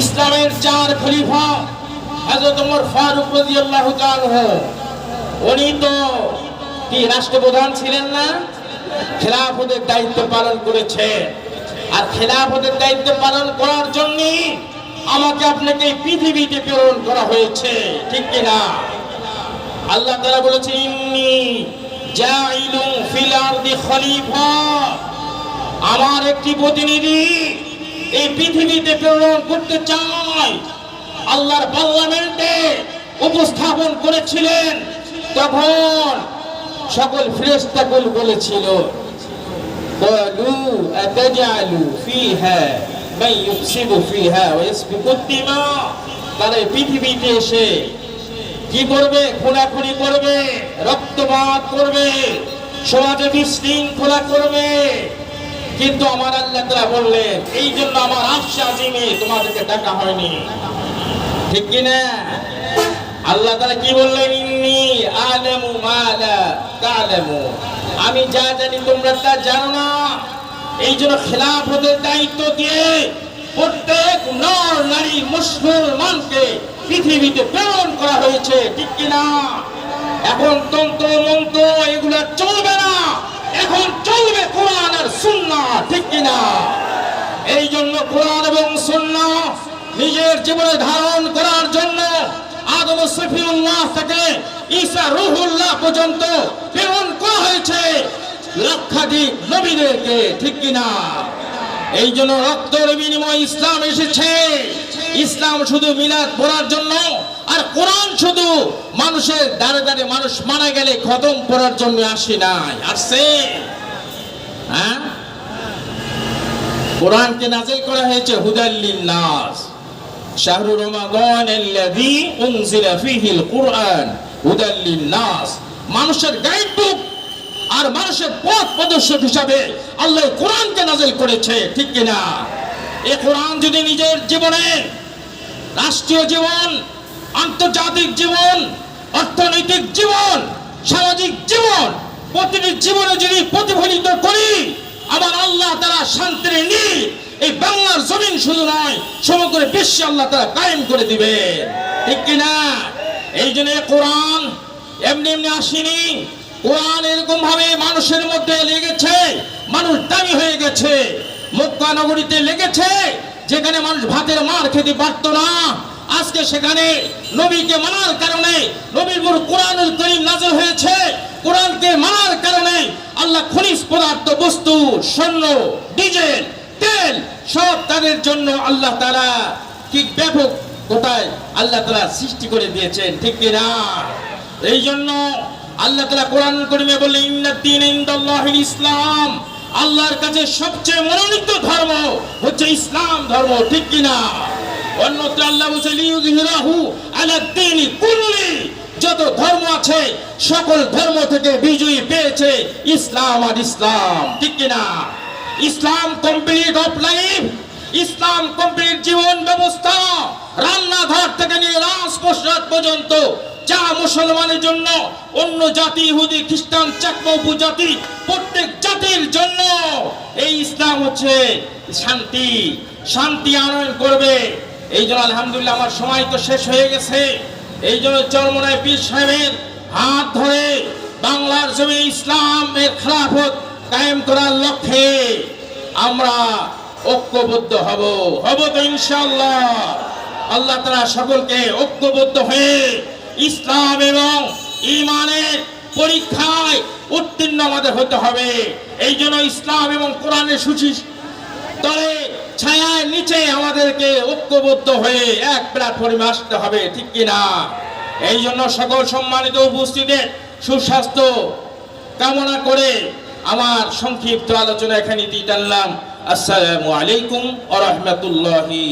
ইসলামের চার খলিফা, হযরত ওমর ফারুক রাদিয়াল্লাহু তাআলা উনি তো কি, রাষ্ট্রপ্রধান ছিলেন না? খেলাফতের দায়িত্ব পালন করেছে। আর খেলাফতের দায়িত্ব পালন করার জন্য আমাকে আপনাকে পৃথিবীতে প্রেরণ করা হয়েছে। ঠিক কিনা আল্লাহ তাআলা বলেছেন, ইন্নি জাইলু ফিল আরদি খলিফা। আমার একটি প্রতিনিধি এই পৃথিবীতে প্রেরণ করতে চাই আল্লাহর পার্লামেন্টে উপস্থাপন করেছিলেন তখন সকল ফেরেশতাকুল বলেছিল قالوا أتجعل فيها من يفسد فيها ويسفك الدماء তারা এই পৃথিবীতে এসে কি করবে খোলাখুলি করবে রক্তপাত করবে সমাজে বিশৃঙ্খলা করবে কিন্তু আমার আল্লাহ তারা বললেন এই জন্য আমার আফসা আজিমে তোমাদেরকে ডাকা হয়নি। ঠিক কিনা? আল্লাহ তারা কি বললেন? ইন্নি আলামু মালা আমি যা জানি তোমরা তা জানো না। এই জন্য খেলাফতের দায়িত্ব দিয়ে প্রত্যেক নর, নারী, মুসলমানকে পৃথিবীতে প্রেরণ করা হয়েছে। ঠিক কিনা? এখন তন্ত্র, মন্ত্র, এগুলা চলবে সুন্নাহ ঠিক কিনা? এই জন্য কোরআন এবং সুন্নাহ নিজের জীবনে ধারণ করার জন্য আদম সফিউল্লাহ থেকে ঈসা রুহুল্লাহ পর্যন্ত প্রেরণ করা হয়েছে লক্ষাধিক নবীদেরকে, ঠিক কিনা? এই জন্য রক্তের বিনিময় ইসলাম এসেছে। ইসলাম শুধু মিলাদ পড়ার জন্য আর কোরআন শুধু মানুষের দাঁড়ে দাঁড়ে মানুষ মারা গেলে খতম করার জন্য আসে নাই আসছে হ্যাঁ? কোরআনকে নাজিল করা হয়েছে হুদাল্লিন নাস শাহরু রমাদান আল্লাযী উনজিলা ফীহিল কুরআন হুদাল্লিন নাস মানুষের গাইড বুক আর মানুষের পথ প্রদর্শক হিসাবে আল্লাহ কোরআনকে নাজিল করেছে, ঠিক কিনা? এই কোরআন যদি নিজের জীবনে রাষ্ট্রীয় জীবন, আন্তর্জাতিক জীবন, অর্থনৈতিক জীবন, সামাজিক জীবন প্রতিটি জীবনে যদি প্রতিফলিত করি আমার আল্লাহ তারা শান্তির নীল, এই বাংলার জমিন শুধু নয়, সমগ্র বিশ্বে আল্লাহ তারা কায়েম করে দিবে। ঠিক কিনা? এই জন্য কোরআন এমনি এমনি আসেনি। কোরআন এরকম ভাবে মানুষের মধ্যে লেগেছে, মানুষ দামি হয়ে গেছে। মক্কা নগরীতে লেগেছে, যেখানে মানুষ ভাতের মার খেতে পারত না। আজকে সেখানে নবীকে মানার কারণে নবীর উপর কোরআনুল হয়েছে, কোরআনকে মানার কারণে আল্লাহ খনিজ পদার্থ, বস্তু, স্বর্ণ, ডিজেল, তেল সব তাদের জন্য আল্লাহ তাআলা কি ব্যাপক কোটায় আল্লাহ তাআলা সৃষ্টি করে দিয়েছেন, ঠিক কি না? এই জন্য আল্লাহ তাআলা কোরআন করিমে ইন্নাদ্দীন ইসলাম। আল্লাহর কাছে সবচেয়ে মনোনীত ধর্ম হচ্ছে ইসলাম ধর্ম, ঠিক কি না? অন্যত্র আল্লাহ বলছে যত ধর্ম আছে, সকল ধর্ম থেকে বিজয়ী পেয়েছে ইসলাম আর ইসলাম, ঠিক কিনা? Islam complete of life Islam complete জীবন ব্যবস্থা, রান্নাঘর থেকে নিয়ে রাজপ্রসাদ পর্যন্ত, যা মুসলমানের জন্য, অন্য জাতি, ইহুদি, খ্রিস্টান, চাকমা, উপজাতি, প্রত্যেক জাতির জন্য, এই ইসলাম হচ্ছে শান্তি শান্তি আনয়ন করবে। এই জন্য আলহামদুলিল্লাহ, আমার সময় তো শেষ হয়ে গেছে। এই জন্য চরমনায় পীর সাহেবের হাত ধরে বাংলার জমি ইসলামের খেলাফত কায়েম করার লক্ষ্যে আমরা ঐক্যবদ্ধ হব। হব তো ইনশাআল্লাহ। আল্লাহ তারা সকলকে ঐক্যবদ্ধ হয়ে ইসলাম এবং ইমানের পরীক্ষায় উত্তীর্ণ আমাদের হতে হবে। এই জন্য ইসলাম এবং কোরআনের সূচি তলে ছায়ার নিচে আমাদেরকে ঐক্যবদ্ধ হয়ে এক প্ল্যাটফর্মে আসতে হবে, ঠিক কিনা? এই জন্য সকল সম্মানিত উপস্থিতের সুস্বাস্থ্য কামনা করে আমার সংক্ষিপ্ত আলোচনা এখানে দিয়ে টানলাম আসসালামু আলাইকুম আ রহমতুল্লাহি